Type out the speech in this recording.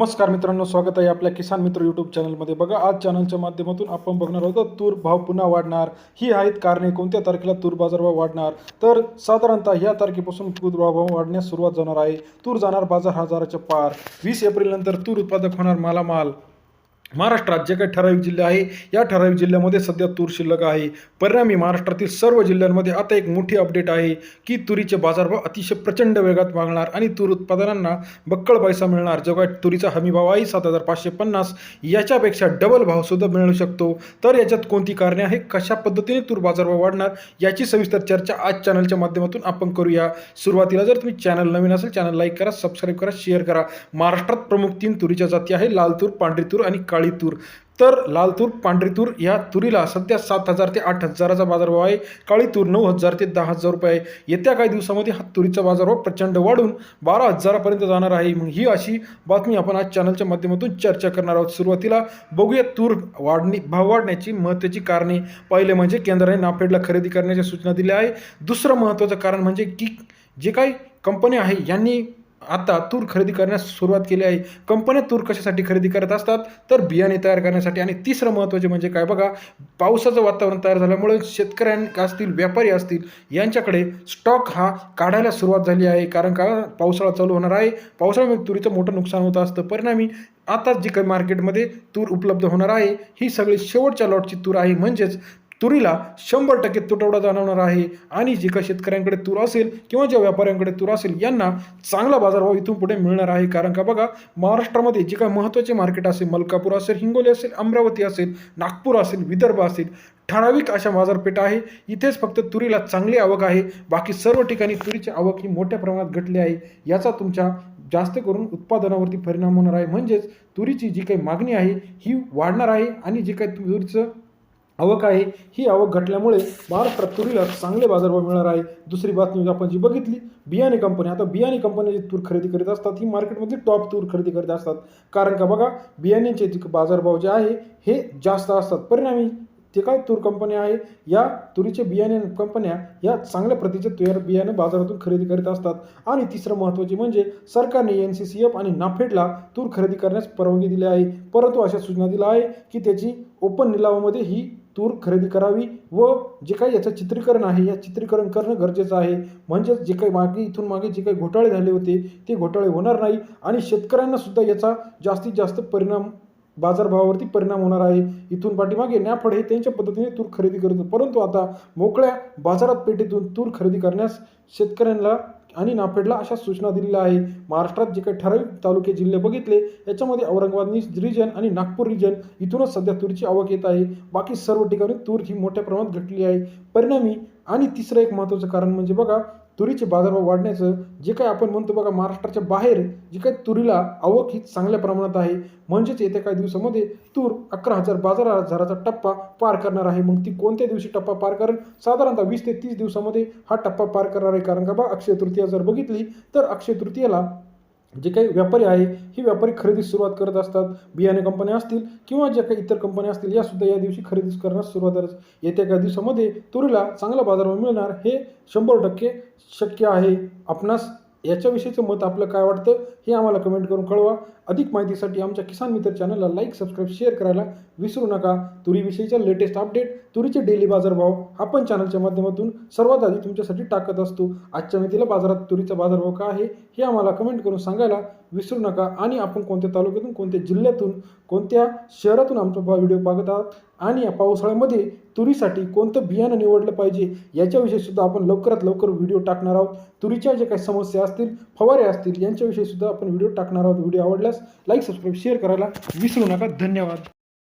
नमस्कार मित्रांनो स्वागत आहे आपल्या किसान मित्र यूट्यूब चॅनलमध्ये. बघा आज चॅनलच्या माध्यमातून आपण बघणार आहोत तूर भाव पुन्हा वाढणार. ही आहेत कारणे कोणत्या तारखेला तूर बाजारभाव वाढणार? तर साधारणतः या तारखेपासून तूर भाव वाढण्यास सुरुवात जाणार आहे. तूर जाणार बाजार हजाराच्या पार. वीस एप्रिलनंतर तूर उत्पादक होणार मालामाल. महाराष्ट्रात जे काही ठराविक जिल्हे आहे. या ठराविक जिल्ह्यामध्ये सध्या तूर शिल्लक आहे. परिणामी महाराष्ट्रातील सर्व जिल्ह्यांमध्ये आता एक मोठी अपडेट आहे की तुरीचे बाजारभाव अतिशय प्रचंड वेगात मागणार आणि तूर उत्पादनांना बक्कळ पैसा मिळणार. जो काय तुरीचा हमीभाव आहे सात हजार पाचशे पन्नास. याच्यापेक्षा डबल भावसुद्धा मिळू शकतो. तर याच्यात कोणती कारणे आहे कशा पद्धतीने तूर बाजारभाव वाढणार? याची सविस्तर चर्चा आज चॅनलच्या माध्यमातून आपण करूया. सुरुवातीला जर तुम्ही चॅनल नवीन असेल चॅनल लाईक करा सबस्क्राईब करा शेअर करा. महाराष्ट्रात प्रमुख तीन तुरीच्या जाती आहे. लाल तूर पांढरी तूर आणि काळ काळी तूर. तर लाल तूर पांढरी तूर या तुरीला सध्या सात हजार ते आठ हजाराचा बाजारभाव आहे. काळी तूर नऊ हजार ते दहा हजार रुपये आहे. येत्या काही दिवसामध्ये हा तुरीचा बाजारभाव प्रचंड वाढून बारा हजारापर्यंत जाणार आहे. मग ही अशी बातमी आपण आज चॅनलच्या माध्यमातून चर्चा करणार आहोत. सुरुवातीला बघूया तूर वाढणी भाव वाढण्याची महत्त्वाची कारणे. पहिले म्हणजे केंद्राने नाफेडला खरेदी करण्याच्या सूचना दिल्या आहे दुसरं महत्त्वाचं कारण म्हणजे की जे काही कंपन्या आहे यांनी आता तूर खरेदी करण्यास सुरुवात केली आहे. कंपन्या तूर कशासाठी खरेदी करत असतात? तर बियाणे तयार करण्यासाठी. आणि तिसरं महत्त्वाचे म्हणजे काय बघा? पावसाचं वातावरण तयार झाल्यामुळे शेतकऱ्यां असतील व्यापारी असतील यांच्याकडे स्टॉक हा काढायला सुरुवात झाली आहे. कारण का? पावसाळा चालू होणार आहे. पावसाळ्यामुळे तुरीचं मोठं नुकसान होत असतं. परिणामी आता जी काही मार्केटमध्ये तूर उपलब्ध होणार आहे ही सगळी शेवटच्या लॉटची तूर आहे. म्हणजेच तुरीला शंभर टक्के तुटवडा जाणवणार आहे. आणि जे का शेतकऱ्यांकडे तूर असेल किंवा ज्या व्यापाऱ्यांकडे तूर असेल यांना चांगला बाजारभाव इथून पुढे मिळणार आहे. कारण का बघा महाराष्ट्रामध्ये जे काही महत्त्वाचे मार्केट असेल मलकापूर असेल हिंगोली असेल अमरावती असेल नागपूर असेल विदर्भ असेल ठराविक अशा बाजारपेठा आहे. इथेच फक्त तुरीला चांगली आवक आहे. बाकी सर्व ठिकाणी तुरीची आवक ही मोठ्या प्रमाणात घटली आहे. याचा तुमच्या जास्त करून उत्पादनावरती परिणाम होणार आहे. म्हणजेच तुरीची जी काही मागणी आहे ही वाढणार आहे. आणि जे काही तुरीचं आवक आहे. ही आवक घटल्यामुळे महाराष्ट्रात तुरीला चांगले बाजारभाव मिळणार आहे. दुसरी बातमी आपण जी बघितली बियाणे कंपनी आता बियाणे कंपन्या जी तूर खरेदी करीत असतात ही मार्केटमध्ये टॉप तूर खरेदी करीत असतात. कारण का बघा बियाण्यांचे जे बाजारभाव जे आहे हे जास्त असतात. परिणामी ते काय तूर कंपन्या आहे? या तुरीचे बियाणे कंपन्या या चांगल्या प्रतीचे तुर बियाणे बाजारातून खरेदी करीत असतात. आणि तिसरं महत्त्वाचे म्हणजे सरकारने एन सी सी एफ आणि नाफेडला तूर खरेदी करण्यास परवानगी दिली आहे. परंतु अशा सूचना दिल्या आहे की त्याची ओपन लिलावामध्ये ही तूर खरेदी करावी व जे काही याचं चित्रीकरण आहे या चित्रीकरण करणं गरजेचं आहे. म्हणजेच जे काही मागे इथून मागे जे काही घोटाळे झाले होते ते घोटाळे होणार नाही आणि शेतकऱ्यांना सुद्धा याचा जास्तीत जास्त परिणाम बाजारभावावरती परिणाम होणार आहे. इथून पाठीमागे नॅफड हे त्यांच्या पद्धतीने तूर खरेदी करतो परंतु आता मोकळ्या बाजारात पेठेतून तूर खरेदी करण्यास शेतकऱ्यांना आणि नाफेडला अशा सूचना दिलेल्या आहे महाराष्ट्रात जे काही ठराविक तालुके जिल्हे बघितले याच्यामध्ये औरंगाबाद रिजन आणि नागपूर रिजन इथूनच सध्या तुरीची आवक येत आहे. बाकी सर्व ठिकाणी तूर ही मोठ्या प्रमाणात घटली आहे. परिणामी आणि तिसरं एक महत्त्वाचं कारण म्हणजे बघा तुरीचे बाजारभाव वाढण्याचं जे काही आपण म्हणतो बघा महाराष्ट्राच्या बाहेर जी काही तुरीला आवक ही चांगल्या प्रमाणात आहे. म्हणजेच येत्या काही दिवसामध्ये तूर अकरा हजार बाजार हजाराचा टप्पा पार करणार आहे. मग ती कोणत्या दिवशी टप्पा पार करेल? साधारणतः वीस ते तीस दिवसामध्ये हा टप्पा पार करणार आहे. कारण का बा अक्षय तृतीया जर बघितली तर अक्षय तृतीयाला जे काही व्यापारी आहे ही व्यापारी खरेदी सुरुवात करत असतात. बियाणे कंपन्या असतील किंवा ज्या काही इतर कंपन्या असतील या सुद्धा या दिवशी खरेदी करण्यास सुरुवात येत्या काही दिवसामध्ये तुरीला चांगला बाजारभाव मिळणार हे शंभर टक्के शक्य आहे. आपणास याच्याविषयीचं मत आपलं काय वाटतं हे आम्हाला कमेंट करून कळवा. अधिक माहितीसाठी आमच्या किसान मित्र चॅनलला लाईक सबस्क्राईब शेअर करायला विसरू नका. तुरीविषयीच्या लेटेस्ट अपडेट तुरीचे डेली बाजारभाव पण चॅनलच्या माध्यमातून सर्वात आधी तुमच्यासाठी टाकत असतो. आजच्या मितीला बाजारात तुरीचा बाजारभाव काय आहे हे आम्हाला कमेंट करून सांगायला विसरू नका. आणि आपण कोणत्या तालुक्यातून कोणत्या जिल्ह्यातून कोणत्या शहरातून आमचा व्हिडिओ पाहत आहात? आणि या पावसाळ्यामध्ये तुरीसाठी कोणतं बियाणं निवडलं पाहिजे? याच्याविषयीसुद्धा आपण लवकरात लवकर व्हिडिओ टाकणार आहोत. तुरीच्या ज्या काही समस्या असतील फवारे असतील यांच्याविषयी सुद्धा आपण व्हिडिओ टाकणार आहोत. व्हिडिओ आवडल्यास लाईक सबस्क्राईब शेअर करायला विसरू नका. धन्यवाद.